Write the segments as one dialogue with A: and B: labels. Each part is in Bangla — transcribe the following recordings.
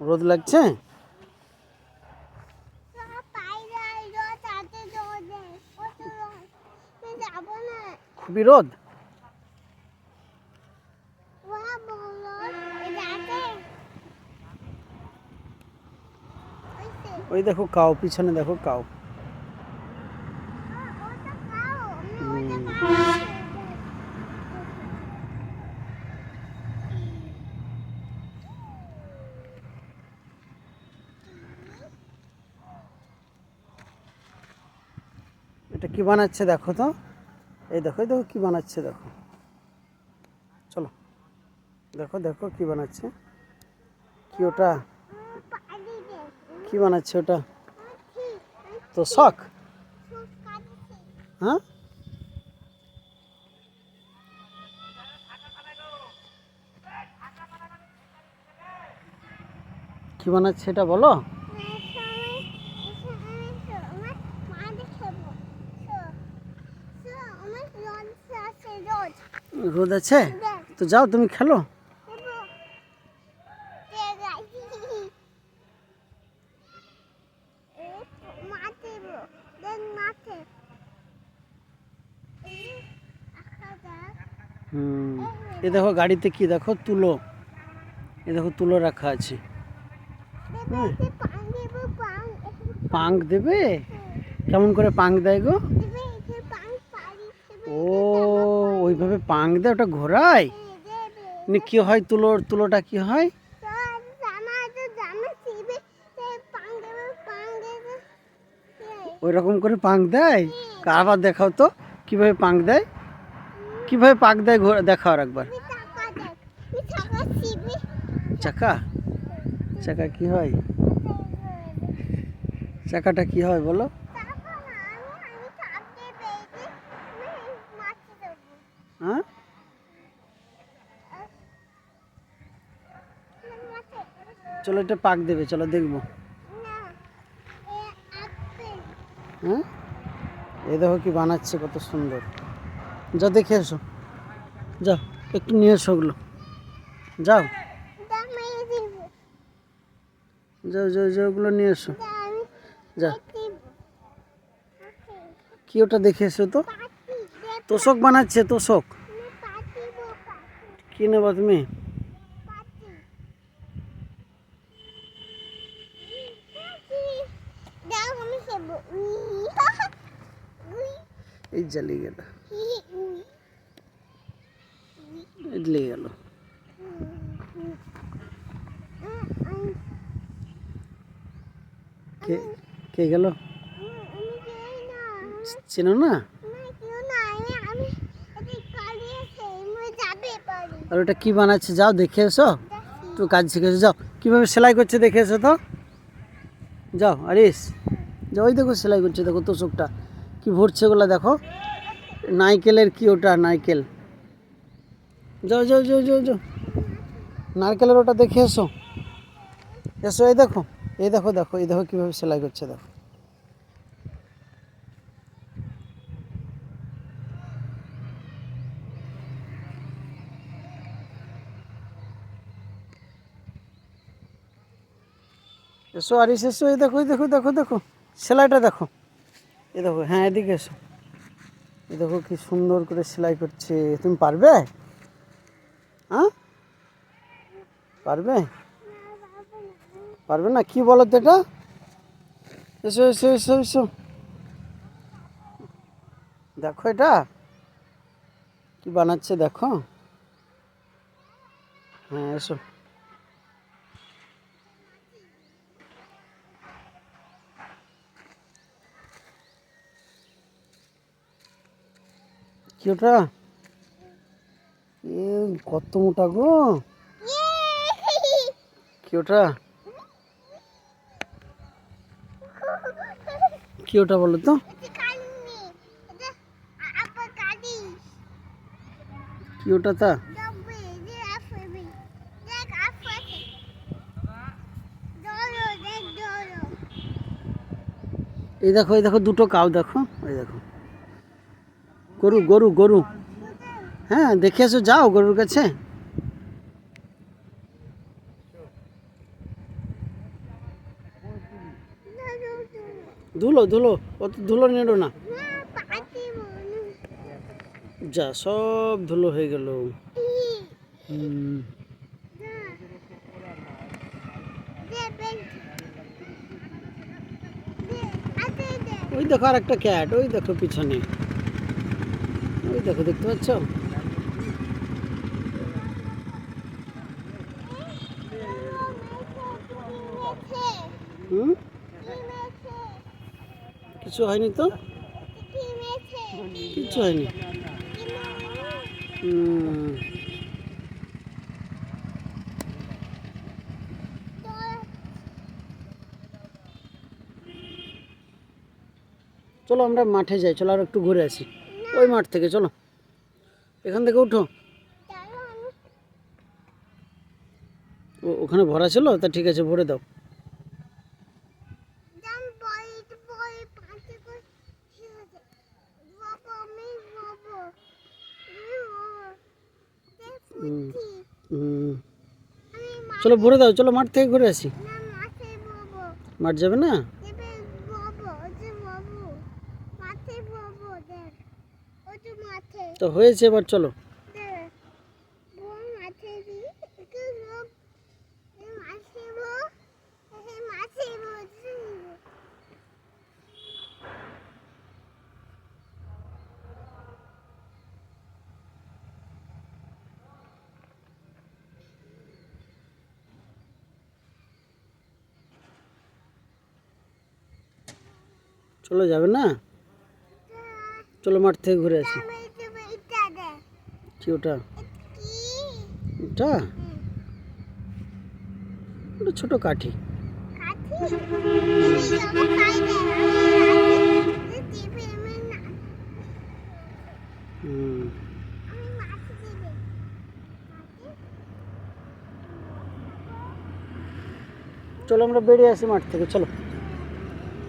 A: রোদ লাগছে? খুবই রোদ? ওই দেখো কাউ পিছনে দেখো কাউ। এটা কি বানাচ্ছে দেখো তো? এই দেখো দেখো কি বানাচ্ছে দেখো। চলো, দেখো দেখো কি বানাচ্ছে। কি ওটা? কি বানাচ্ছে ওটা? তো শখ? হ্যাঁ? কি বানাচ্ছে এটা বলো? রোদ আছে? তো যাও, তুমি খেলো। হুম, এ দেখো গাড়িতে কি, দেখো তুলো। এ দেখো তুলো রাখা আছে। পাং দেবে? কেমন করে পাং দেয় গো? ওইভাবে পাং দেয় ওটা ঘোরায়? নি, কি হয় তুলোর, তুলোটা কি হয়? ওই রকম করে পাং দেয়? আবার দেখাও তো, কীভাবে পাং দেয়? কীভাবে পাক দেয় ঘোরা, দেখাও একবার। চাকা? চাকা কি হয়? চাকাটা কি হয় বলো? হ্যাঁ? চলো এটা পাক দেবে, চলো দেখব। হ্যাঁ? এই দেখো কি বানাচ্ছে কত সুন্দর। যা দেখে এসো। যাও একটু নিয়ে এসো ওগুলো। যাও। যাও যাও যাও, ওগুলো নিয়ে এসো। যা। কি ওটা দেখে এসো তো? তোষক বানাচ্ছে, তোষক। কি নেবা তুমি? এই জ্বালিয়ে গেল। জ্বলে গেল। কে কে গেল? চেনো না? আর ওটা কি বানাচ্ছে যাও, দেখে এসো। তো কাজ শিখেছো যাও। কীভাবে সেলাই করছে দেখে এসো তো। যাও, আরিস। যাও, ওই দেখো সেলাই করছে, দেখো তোষকটা কি ভরছে ওগুলো, দেখো। নাইকেলের কি ওটা নাইকেল যাও যাও যাও যাও যাও। নারকেলের ওটা দেখে এসো। এসো, এই দেখো। এই দেখো দেখো, এই দেখো কীভাবে সেলাই করছে, দেখো। এসো আরিস এসো এই দেখো এই দেখো দেখো দেখো, সেলাইটা দেখো। এ দেখো হ্যাঁ এদিকে এসো। এ দেখো কি সুন্দর করে সেলাই করছে। তুমি পারবে? হ্যাঁ পারবে? পারবে না? কি বলো তো এটা? এসো এসো এসো এসো। দেখো এটা? কি বানাচ্ছে দেখো? হ্যাঁ এসো। কি ওটা এ, কত মোটা গো? কি ওটা? কি ওটা বলো তো? কি ওটা তা? এই দেখো এই দেখো, দুটো কাউ দেখো, এই দেখো। গরু গরু গরু। হ্যাঁ দেখে এসো যাও গরুর কাছে। ধুলো ধুলো অত ধুলো নেড়ো না। যা সব ধুলো হয়ে গেল। ওই দেখো আর একটা ক্যাট ওই দেখো পিছনে। ওই দেখো, দেখতে পাচ্ছ? কিছু হয়নি তো? কিছু হয়নি। চলো আমরা মাঠে যাই, চলো আর একটু ঘুরে আসি। ওই মাঠ থেকে, চলো। এখান থেকে উঠো। ওখানে ভরা ছিল? তা ঠিক আছে, ভরে দাও। চলো, ভরে দাও, চলো, মাঠ থেকে ঘুরে আসি। মাঠ যাবে না? তো হয়েছে এবার চলো। চলো যাবে না? চলো মাঠ থেকে ঘুরে আসি। কি ওটা? ওটা? ওটা ছোট কাঠি। হুম। চলো আমরা বেরিয়ে আসি মাঠ থেকে চলো।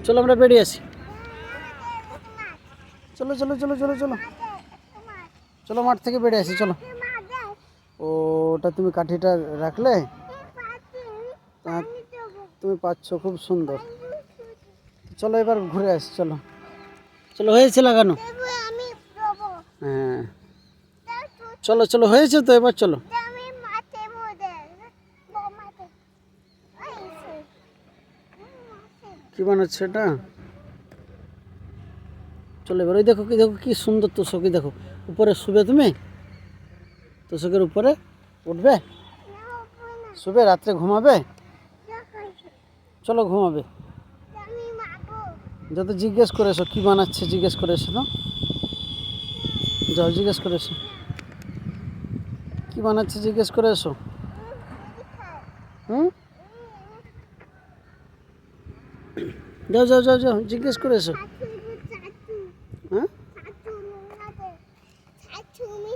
A: চলো আমরা বেরিয়ে আসি। চলো চলো চলো চলো চলো। চলো মাঠ থেকে বেড়ে আসি, চলো। ওটা তুমি কাঠিটা রাখলে? তুমি পাচ্ছ, খুব সুন্দর। চলো এবার ঘুরে আসি, চলো। চলো হয়েছে লাগানো হ্যাঁ। চলো চলো, হয়েছে তো, এবার চলো। কি বানাচ্ছে এটা? চলো এবার ওই দেখো কি দেখো কি সুন্দর তোষকি দেখো। উপরে শুবে তুমি? তোষকের উপরে উঠবে? শুবে? রাত্রে ঘুমাবে? চলো ঘুমাবে। যত জিজ্ঞেস করেছ কি বানাচ্ছে জিজ্ঞেস করেছ তো। যাও জিজ্ঞেস করেছ কি বানাচ্ছে জিজ্ঞেস করেছ হুম? যাও যাও যাও যাও, জিজ্ঞেস করেছ হ্যাঁ ঝাঁটু দেবে
B: আমি বইব আমি আমি বউ পাখা দেব বউ খাতা আমি বউ খাতাইব খাই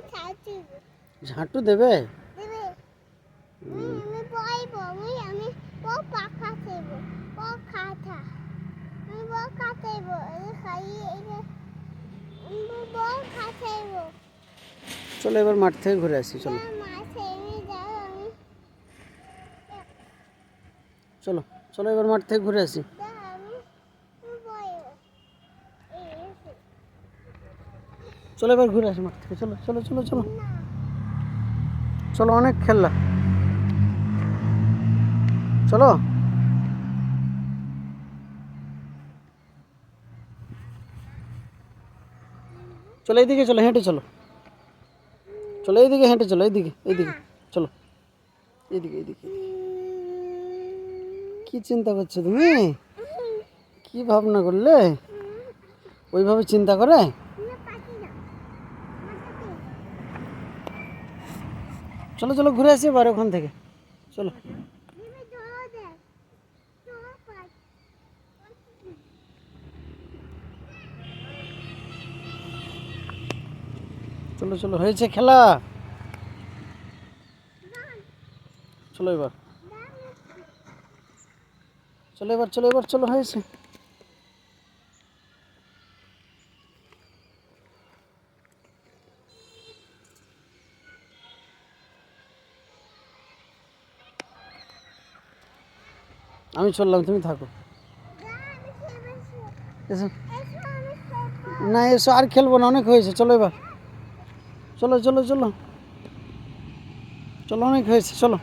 B: বউ খাতাইব
A: চলো এবার মাঠ থেকে ঘুরে আসি চলো।
B: আমি
A: চলো চলো এবার মাঠ থেকে ঘুরে আসি
B: যাও আমি বইব
A: চলো এবার ঘুরে আসি মাঠ থেকে, চলো চলো চলো চলো।
B: না
A: চলো অনেক খেললা। চলো। চলো এইদিকে চলো, হেঁটে চলো। চলো এইদিকে, হেঁটে চলো, এইদিকে এইদিকে, চলো। এইদিকে এইদিকে। কি চিন্তা করছ তুমি? কি ভাবনা করলে? ওইভাবে চিন্তা করে
B: না পাখি না
A: চলো চলো, ঘুরে আসি এবার ওখান থেকে। চলো। চলো চলো, হয়েছে খেলা। চলো এবার। চলো এবার চলো এবার, চলো, হয়েছে। আমি চললাম, তুমি থাকো।
B: এসো। না, এসো, আর খেলব না, অনেক হয়েছে, চলো এবার। চলো চলো চলো। চলো, অনেক হয়েছে, চলো।